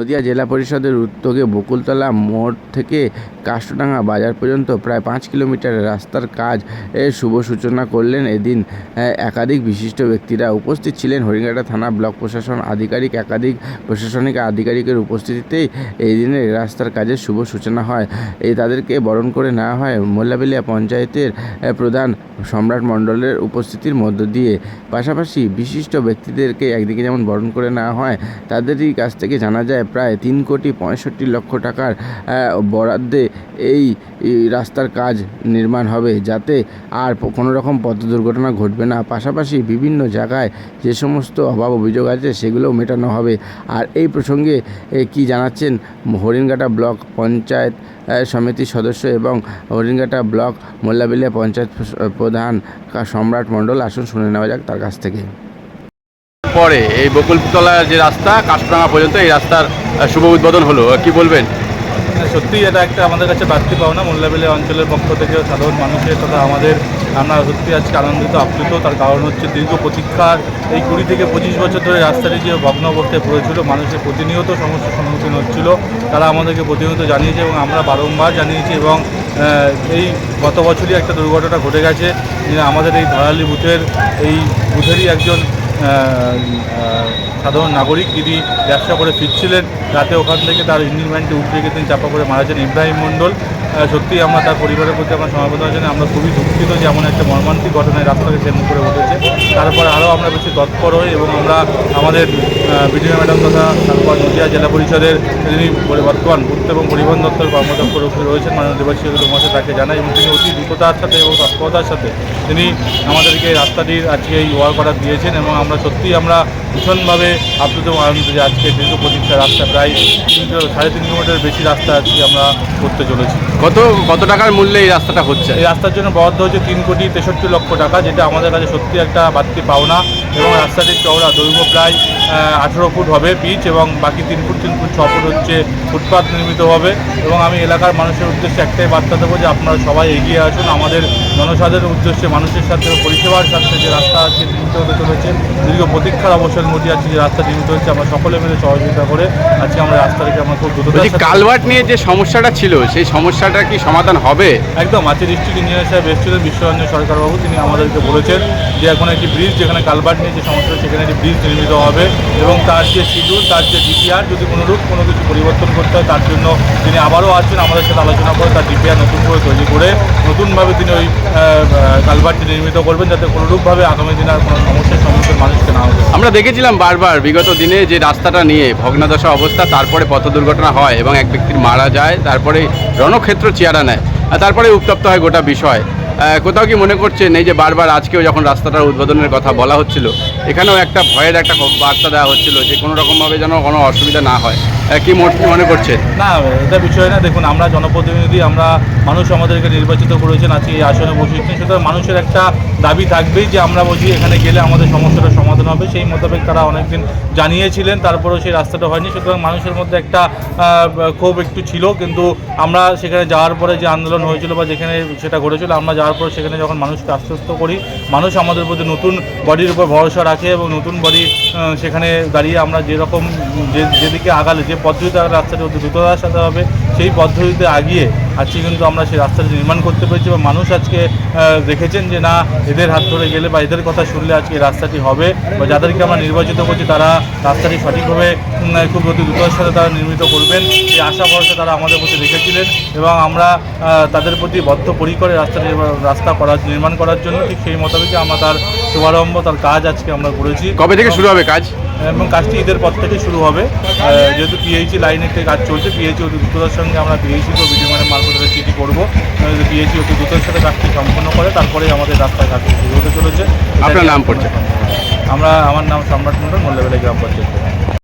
নদিয়া জেলা পরিষদের উদ্যোগে বকুলতলা মোড় থেকে কাষ্টডাঙ্গা বাজার পর্যন্ত প্রায় পাঁচ কিলোমিটার রাস্তার কাজ এর শুভ সূচনা করলেন এদিন একাধিক বিশিষ্ট ব্যক্তিরা উপস্থিত ছিলেন। হরিঙ্গাটা থানা ব্লক প্রশাসন আধিকারিক, একাধিক প্রশাসনিক আধিকারিকের উপস্থিতিতেই এই দিনের রাস্তার কাজের শুভ সূচনা হয়। এই তাদেরকে বরণ করে নেওয়া হয় মোল্লাবেলিয়া পঞ্চায়েতের প্রধান সম্রাট মণ্ডলের উপস্থিতির মধ্য দিয়ে। পাশাপাশি বিশিষ্ট ব্যক্তিদেরকে একদিকে যেমন বরণ করে নেওয়া হয়, তাদেরই কাছ থেকে জানা যায় প্রায় তিন কোটি পঁয়ষট্টি লক্ষ টাকার বরাদ্দে এই রাস্তার কাজ নির্মাণ হবে যাতে আর কোনো রকম পথ দুর্ঘটনা ঘটবে না। পাশাপাশি বিভিন্ন জায়গায় যে সমস্ত অভাব অভিযোগ আছে সেগুলোও মেটানো হবে। আর এই প্রসঙ্গে কি জানাচ্ছেন হরিণঘাটা ব্লক পঞ্চায়েত সমিতির সদস্য এবং হরিণঘাটা ব্লক মোল্লাবিলিয়া পঞ্চায়েত প্রধান সম্রাট মণ্ডল। আসুন শুনে নেওয়া যাক তার কাছ থেকে। পরে এই বকুলতলা যে রাস্তা কাশরাঙা পর্যন্ত এই রাস্তার শুভ উদ্বোধন হলো। কি বলবেন? সত্যিই এটা একটা আমাদের কাছে বাড়তি পাওনা। মোল্লাবেলে অঞ্চলের পক্ষ থেকে সাধারণ মানুষের তথা আমাদের আমরা সত্যি আজকে আনন্দিত, আপ্লুত। তার কারণ হচ্ছে দীর্ঘ প্রতীক্ষার এই কুড়ি থেকে পঁচিশ বছর ধরে রাস্তাটি যে ভগ্ন অবস্থায় পড়েছিল মানুষের প্রতিনিয়ত সমস্যার সম্মুখীন হচ্ছিল। তারা আমাদেরকে প্রতিনিয়ত জানিয়েছে এবং আমরা বারংবার জানিয়েছি এবং এই গত বছরই একটা দুর্ঘটনা ঘটে গেছে। আমাদের এই ধারালি বুথের, এই বুথেরই একজন সাধারণ নাগরিক যিনি ব্যবসা করে ফিরছিলেন, রাতে ওখান থেকে তার ইঞ্জিন ভ্যানটি উঠে গেছেন চাপা করে মারা যান। ইব্রাহিম মণ্ডল আহ, সত্যিই আমরা তার পরিবারের প্রতি আমরা সমাবেদনা জানাই আমরা খুবই দুঃখিত যে এমন একটা মর্মান্তিক ঘটনায় রাস্তাকে কেন্দ্র করে উঠেছে। তারপর আরও আমরা বেশি তৎপর হই এবং আমরা আমাদের বিডিও ম্যাডাম তথা তারপর নদিয়া জেলা পরিষদের যিনি বর্তমান পূর্ত এবং পরিবহন দপ্তর কর্মদক্ষ রয়েছেন মাননীয় দেবাশিস মহাশয় তাকে জানাই এবং তিনি অতি দ্রুততার সাথে এবং তৎপরতার সাথে তিনি আমাদেরকে রাস্তাটির আজকে এই ওয়ার্ক অর্ডার দিয়েছেন এবং আমরা সত্যিই আমরা ভীষণভাবে আপ্লুত এবং আনন্দিত যে আজকে দীর্ঘ প্রতীক্ষা রাস্তা প্রায় তিন সাড়ে তিন কিলোমিটার বেশি রাস্তা আজকে আমরা করতে চলেছি। কত কত টাকার মূল্যে এই রাস্তাটা হচ্ছে? এই রাস্তার জন্য বরাদ্দ হচ্ছে তিন কোটি তেষট্টি লক্ষ টাকা, যেটা আমাদের কাছে সত্যি একটা বাড়তি পাওনা। এবং রাস্তাটির চওড়া দৈর্ঘ্য প্রায় আঠেরো ফুট হবে পিচ এবং বাকি তিন ফুট তিন ফুট, ছ ফুট হচ্ছে ফুটপাথ নির্মিত হবে। এবং আমি এলাকার মানুষের উদ্দেশ্যে একটাই বার্তা দেবো যে আপনারা সবাই এগিয়ে আসুন। আমাদের জনসাধারণের উদ্দেশ্যে মানুষের সাথে পরিষেবার সাথে যে রাস্তা আছে নির্মিত হতে চলেছে দীর্ঘ প্রতীক্ষার অবসান মধ্যে আছে যে রাস্তা নির্মিত হচ্ছে আমরা সকলে মিলে সহযোগিতা করে আজকে আমরা রাস্তা রাস্তাটাকে আমরা খুব দ্রুত কালভার্ট নিয়ে যে সমস্যাটা ছিল সেই সমস্যাটা কি সমাধান হবে? একদম আছে ডিস্ট্রিক্ট ইঞ্জিনিয়ার সাহেব এসেছিলেন বিশ্বরঞ্জন সরকারবাবু তিনি আমাদেরকে বলেছেন যে এখন একটি ব্রিজ যেখানে কালভার্ট নিয়ে যে সমস্যা সেখানে একটি ব্রিজ নির্মিত হবে এবং তার যে শিডিউল তার যে ডিপিআর যদি কোনোরূপ কোনো কিছু পরিবর্তন করতে হয় তার জন্য তিনি আবারও আসছেন আমাদের সাথে আলোচনা করে তার ডিপিআর নতুন করে তৈরি করে নতুনভাবে তিনি ওই কালভার্টটি নির্মিত করবেন যাতে কোনোরূপভাবে আগামী দিনে আর কোনো সমস্যার সম্মুখীন মানুষকে না হতে হয়। আমরা দেখেছিলাম বারবার বিগত দিনে যে রাস্তাটা নিয়ে ভগ্নাদশা অবস্থা, তারপরে পথ দুর্ঘটনা হয় এবং এক ব্যক্তির মারা যায়, তারপরে রণক্ষেত্র চেয়ারা নেয় তারপরে উত্তপ্ত হয় গোটা বিষয় কোথাও কি মনে করছেন এই যে বারবার আজকেও যখন রাস্তাটার উদ্বোধনের কথা বলা হচ্ছিল এখানেও একটা ভয়ের একটা বার্তা দেওয়া হচ্ছিল যে কোনো রকমভাবে যেন কোনো অসুবিধা না হয়। কি মনে করছে? না, এটা বিষয় না। দেখুন, আমরা জনপ্রতিনিধি, আমরা মানুষ আমাদেরকে নির্বাচিত করেছেন, আজকে এই আসনে বসিয়েছেন সুতরাং মানুষের একটা দাবি থাকবেই যে আমরা বলছি এখানে গেলে আমাদের সমস্যাটা সমাধান হবে। সেই মোতাবেক তারা অনেকদিন জানিয়েছিলেন, তারপরেও সেই রাস্তাটা হয়নি। সুতরাং মানুষের মধ্যে একটা ক্ষোভ একটু ছিল, কিন্তু আমরা সেখানে যাওয়ার পরে যে আন্দোলন হয়েছিল বা যেখানে সেটা ঘটেছিল, আমরা যাওয়ার পরে সেখানে যখন মানুষকে আশ্বস্ত করি, মানুষ আমাদের প্রতি নতুন বডির উপর ভরসা রাখে এবং নতুন বডি সেখানে দাঁড়িয়ে আমরা যেরকম যে, যেদিকে আগালে, যে পদ্ধতিতে রাস্তাটি অতি দ্রুততার সাথে হবে, সেই পদ্ধতিতে আগিয়ে আজকে কিন্তু আমরা সেই রাস্তাটি নির্মাণ করতে পেরেছি বা মানুষ আজকে দেখেছেন যে না, এদের হাত ধরে গেলে বা এদের কথা শুনলে আজকে রাস্তাটি হবে বা যাদেরকে আমরা নির্বাচিত করছি তারা রাস্তাটি সঠিকভাবে খুব অতি দ্রুততার সাথে তারা নির্মিত করবেন। এই আশা ভরসা তারা আমাদের প্রতি রেখেছিলেন এবং আমরা তাদের প্রতি বদ্ধপরিকরে রাস্তা নির্মাণ- রাস্তা করার, নির্মাণ করার জন্য ঠিক সেই মোতাবেকই আমরা তার শুভারম্ভ, তার কাজ আজকে আমরা করেছি। কবে থেকে শুরু হবে কাজ? এবং কাজটি ঈদের পর থেকে শুরু হবে। যেহেতু পিএইচি লাইনে থেকে কাজ চলছে পিএইচি অতি দ্রুততার সঙ্গে আমরা পিএইচি তো বিডিও ম্যাডাম মারফত একটা চিঠি করব। পিএইচি অতি দ্রুতের সাথে কাজটি সম্পন্ন করে তারপরে আমাদের রাস্তায় কাজ শুরু হতে চলেছে। আপনার নাম পড়ছে আমরা আমার নাম সম্রাট মন্ডল মোল্লাবেলা গ্রাম পঞ্চায়েত।